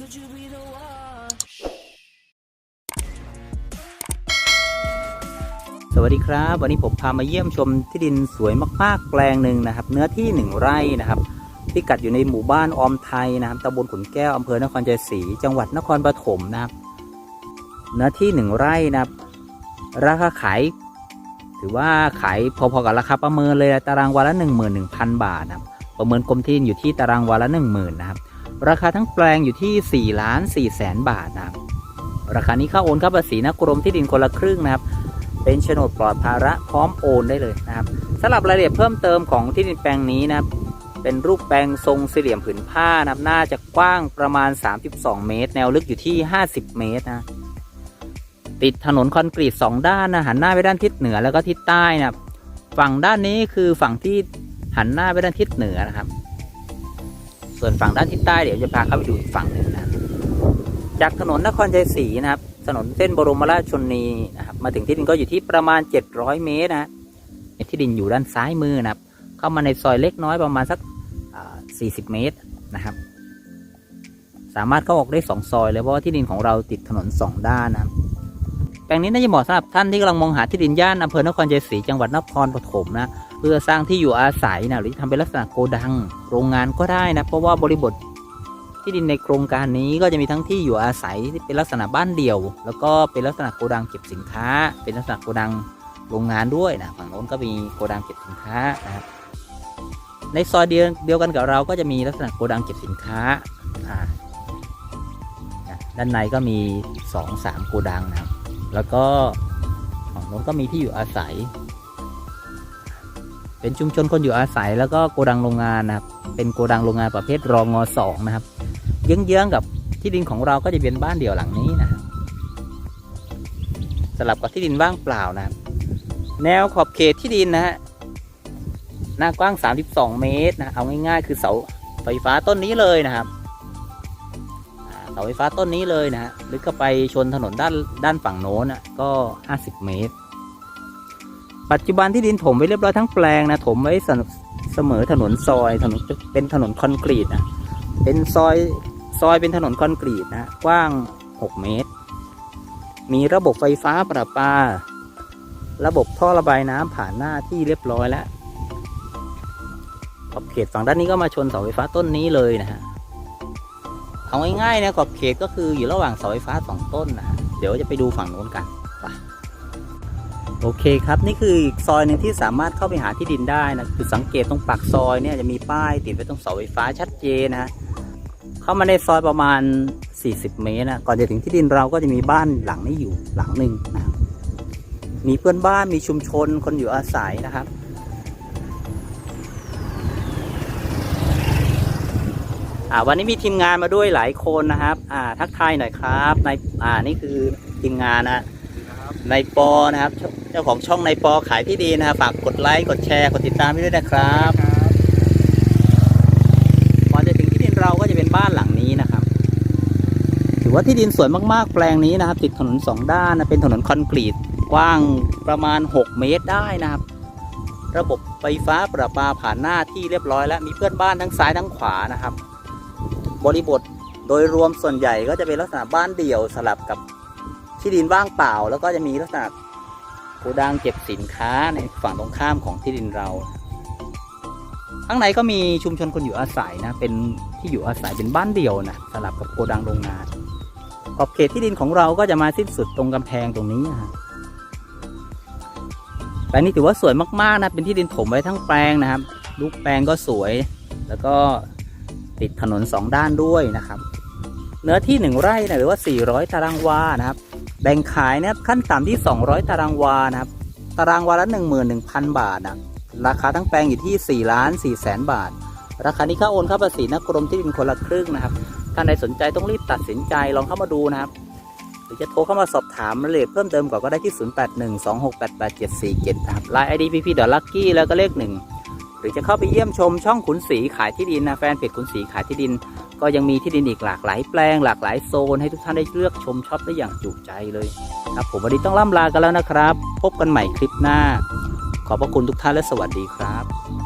Could you be the one? สวัสดีครับ วันนี้ผมพามาเยี่ยมชมที่ดินสวยมากๆแปลงหนึ่งนะครับ เนื้อที่หนึ่งไร่นะครับพิกัดอยู่ในหมู่บ้านออมไทยนะครับตำบลขุนแก้วอำเภอนครชัยศรีจังหวัดนครปฐมนะครับ เนื้อที่หนึ่งไร่นะครับ ราคาขาย ถือว่าขายพอๆกับราคาประเมินเลยตารางวาละ 11,000 บาทนะครับประเมินกรมที่ดินอยู่ที่ตารางวาละ 10,000 นะครับ ราคาทั้งแปลงอยู่ที่4ล้าน4แสนบาทนะครับ ราคานี้เข้าโอนเข้าภาษีนะกรมที่ดินคนละครึ่งนะครับ เป็นโฉนดปลอดภาระพร้อมโอนได้เลยนะครับสำหรับรายละเอียดเพิ่มเติมของที่ดินแปลงนี้นะครับเป็นรูปแปลงทรงสี่เหลี่ยมผืนผ้านะครับน่าจะกว้างประมาณ 32 เมตร แนวลึกอยู่ที่ 50 เมตรนะติดถนนคอนกรีตสองด้านนะหันหน้าไปด้านทิศเหนือแล้วก็ทิศใต้นะครับฝั่งด้านนี้คือฝั่งที่หันหน้าไปด้านทิศเหนือนะครับ ส่วนฝั่งด้านทิศใต้เดี๋ยวจะพาเข้าไปดูอีกฝั่งหนึ่งนะจากถนนนครชัยศรีนะครับ ถนนเส้นบรมราชชนนีนะครับ มาถึงที่ดินก็อยู่ที่ประมาณ 700 เมตรนะที่ดินอยู่ด้านซ้ายมือนะครับ เข้ามาในซอยเล็กน้อยประมาณสักอ่า40 เมตรนะครับ สามารถเข้าออกได้ 2 ซอยเลยเพราะว่าที่ดินของเราติดถนน 2 ด้านนะครับแปลงนี้น่าจะเหมาะสำหรับท่านที่กำลังมองหาที่ดินย่านอำเภอนครชัยศรีจังหวัดนครปฐมนะ เพื่อสร้างที่อยู่อาศัยนะหรือทำเป็นลักษณะโกดัง โรงงานก็ได้นะเพราะว่าบริบทที่ดินในโครงการนี้ก็จะมีทั้งที่อยู่อาศัยที่เป็นลักษณะบ้านเดี่ยว แล้วก็เป็นลักษณะโกดังเก็บสินค้า เป็นลักษณะโกดังโรงงานด้วยนะฝั่งโน้นก็มีโกดังเก็บสินค้านะครับในซอยเดียวเดียวกันกับเราก็จะมีลักษณะโกดังเก็บสินค้าอ่าด้านในก็มีสองสามโกดังนะครับ แล้วก็ฝั่งโน้นก็มีที่อยู่อาศัย เป็นชุมชนคนอยู่อาศัยแล้วก็โกดังโรงงานนะครับ เป็นโกดังโรงงานประเภทรองงสองนะครับ เยื้องๆกับที่ดินของเราก็จะเป็นบ้านเดี่ยวหลังนี้นะครับสลับกับที่ดินว่างเปล่านะครับ แนวขอบเขตที่ดินนะฮะหน้ากว้าง 32 เมตรนะ เอาง่ายๆ คือเสาไฟฟ้าต้นนี้เลยนะครับเสาไฟฟ้าต้นนี้เลยนะฮะลึกเข้าไปชนถนนด้านด้านฝั่งโน้นอะก็ 50 เมตร ปัจจุบันที่ดินถมไว้เรียบร้อยทั้งแปลงนะถมไว้เสมอถนนซอยถนนเป็นถนนคอนกรีตนะเป็นซอยซอยเป็นถนนคอนกรีตนะกว้าง 6 เมตร มีระบบไฟฟ้าประปา ระบบท่อระบายน้ำผ่านหน้าที่เรียบร้อยแล้วขอบเขตฝั่งด้านนี้ก็มาชนเสาไฟฟ้าต้นนี้เลยนะฮะเอาง่ายๆนะขอบเขตก็คืออยู่ระหว่างเสาไฟฟ้าสองต้นนะเดี๋ยวจะไปดูฝั่งโน้นกัน โอเคครับนี่คืออีกซอยหนึ่งที่สามารถเข้าไปหาที่ดินได้นะคือสังเกตตรงปากซอยเนี่ยจะมีป้ายติดไว้ตรงเสาไฟฟ้าชัดเจนนะฮะเข้ามาในซอยประมาณ 40 เมตรนะก่อนจะถึงที่ดินเราก็จะมีบ้านหลังนี้อยู่หลังหนึ่งนะมีเพื่อนบ้านมีชุมชนคนอยู่อาศัยนะครับอ่าวันนี้มีทีมงานมาด้วยหลายคนนะครับอ่าทักทายหน่อยครับในอ่านี่คือทีมงานนะในปอนะครับ จ้าของช่องในปอขายที่ดินะครับฝากกดไลค์กดแชร์กดติดตามด้วยนะครับก่อนจะถึงที่ดินเราก็จะเป็นบ้านหลังนี้นะครับ ถือว่าที่ดินสวยมากๆแปลงนี้นะครับ ติดถนนสองด้านนะเป็นถนนคอนกรีตกว้างประมาณ 6 เมตรได้นะครับ ระบบไฟฟ้าประปาผ่านหน้าที่เรียบร้อย แล้วมีเพื่อนบ้านทั้งซ้ายทั้งขวานะครับ บริบทโดยรวมส่วนใหญ่ก็จะเป็นลักษณะบ้านเดี่ยวสลับกับที่ดินว่างเปล่า แล้วก็จะมีลักษณะ โกดังเก็บสินค้าในฝั่งตรงข้ามของที่ดินเรา ข้างในก็มีชุมชนคนอยู่อาศัยนะ เป็นที่อยู่อาศัยเป็นบ้านเดี่ยวนะสลับกับโกดังโรงงานขอบเขตที่ดินของเราก็จะมาสิ้นสุดตรงกำแพงตรงนี้นะฮะแปลงนี้ถือว่าสวยมากๆนะเป็นที่ดินถมไว้ทั้งแปลงนะครับ ลูกแปลงก็สวย แล้วก็ติดถนนสองด้านด้วยนะครับ เนื้อที่หนึ่งไร่นะหรือว่า 400 ตารางวานะครับ แบ่งขายนะครับขั้นต่ำที่ 200 ตารางวานะครับ ตารางวาละ 11,000 บาทนะราคาทั้งแปลงอยู่ที่4ล้าน4แสนบาท ราคานี้ค่าโอนค่าภาษีนะกรมที่ดินคนละครึ่งนะครับท่านใดสนใจต้องรีบตัดสินใจลองเข้ามาดูนะครับ หรือจะโทรเข้ามาสอบถามรายละเอียดเพิ่มเติมก่อนก็ได้ที่ 0812688747นะครับ Line ID PP ดอลลักกี้แล้วก็เลขหนึ่งหรือจะเข้าไปเยี่ยมชมช่องขุนศรีขายที่ดินนะแฟนเพจขุนศรีขายที่ดิน ก็ยังมีที่ดินอีกหลากหลายแปลงหลากหลายโซนให้ทุกท่านได้เลือกชมช็อปได้อย่างจุใจเลยครับผมวันนี้ต้องล่ำลากันแล้วนะครับ พบกันใหม่คลิปหน้า ขอบพระคุณทุกท่านและสวัสดีครับ